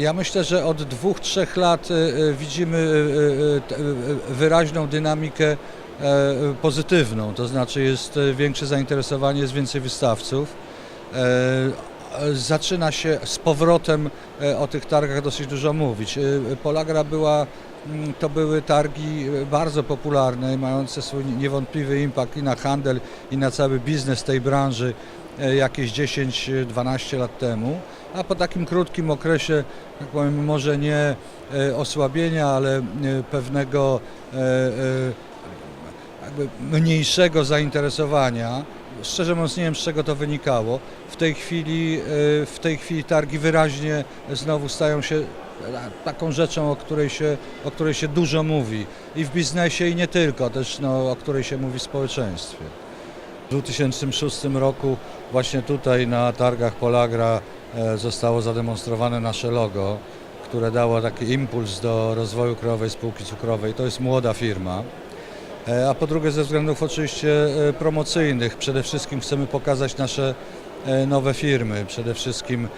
Ja myślę, że od dwóch, trzech lat e, e, widzimy e, wyraźną dynamikę e, pozytywną, to znaczy jest większe zainteresowanie, jest więcej wystawców. E, e, Zaczyna się z powrotem o tych targach dosyć dużo mówić. Polagra była, mm, to były targi bardzo popularne, mające swój niewątpliwy impact i na handel, i na cały biznes tej branży jakieś 10-12 lat temu, a po takim krótkim okresie, tak powiem, może nie e, osłabienia, ale e, pewnego e, e, mniejszego zainteresowania. Szczerze mówiąc, nie wiem z czego to wynikało. W tej chwili, e, w tej chwili targi wyraźnie znowu stają się taką rzeczą, o której, się, o której się dużo mówi i w biznesie i nie tylko, też no, o której się mówi w społeczeństwie. W 2006 roku właśnie tutaj na targach Polagra e, zostało zademonstrowane nasze logo, które dało taki impuls do rozwoju Krajowej Spółki Cukrowej. To jest młoda firma. E, A po drugie ze względów oczywiście e, promocyjnych. Przede wszystkim chcemy pokazać nasze nowe firmy. Przede wszystkim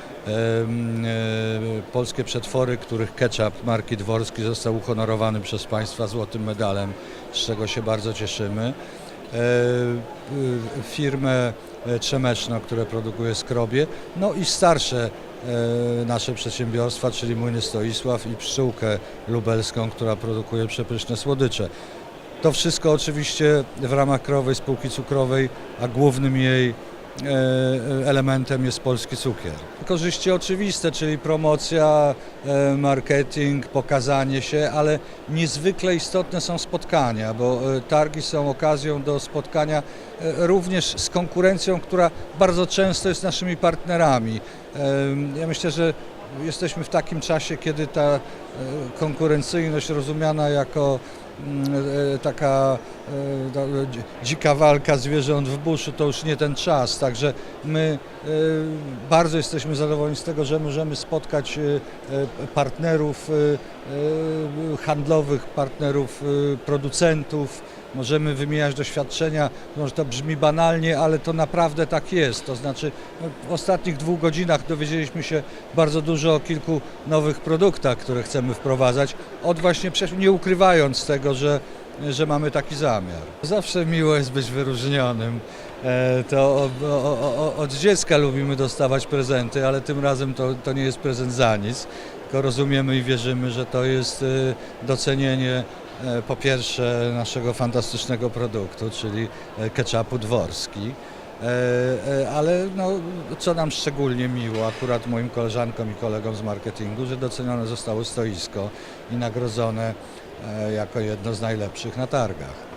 polskie przetwory, których ketchup marki Dworski został uhonorowany przez Państwa złotym medalem, z czego się bardzo cieszymy. E, y, Firmę e, Trzemeczno, które produkuje skrobie, no i starsze e, nasze przedsiębiorstwa, czyli Młyny Stoisław i Pszczółkę Lubelską, która produkuje przepyszne słodycze. To wszystko oczywiście w ramach Krajowej Spółki Cukrowej, a głównym jej e, elementem jest polski cukier. Korzyści oczywiste, czyli promocja, e, marketing, pokazanie się, ale niezwykle istotne są spotkania, bo e, targi są okazją do spotkania e, również z konkurencją, która bardzo często jest naszymi partnerami. E, Ja myślę, że jesteśmy w takim czasie, kiedy ta e, konkurencyjność rozumiana jako e, taka e, do- dzi- dzika walka zwierząt w buszu, to już nie ten czas. Także my e, bardzo jesteśmy zadowoleni z tego, że możemy spotkać e, e, partnerów e, e, handlowych, partnerów e, producentów, możemy wymieniać doświadczenia. Może to brzmi banalnie, ale to naprawdę tak jest. To znaczy no, w ostatnich dwóch godzinach dowiedzieliśmy się bardzo dużo o kilku nowych produktach, które chcemy wprowadzać, od właśnie nie ukrywając tego, że, że mamy taki zamiar. Zawsze miło jest być wyróżnionym. E, To od dziecka lubimy dostawać prezenty, ale tym razem to, to nie jest prezent za nic, tylko rozumiemy i wierzymy, że to jest e, docenienie po pierwsze naszego fantastycznego produktu, czyli e, ketchupu dworski. E, e, Ale no, co nam szczególnie miło, akurat moim koleżankom i kolegom z marketingu, że docenione zostało stoisko i nagrodzone e, jako jedno z najlepszych na targach.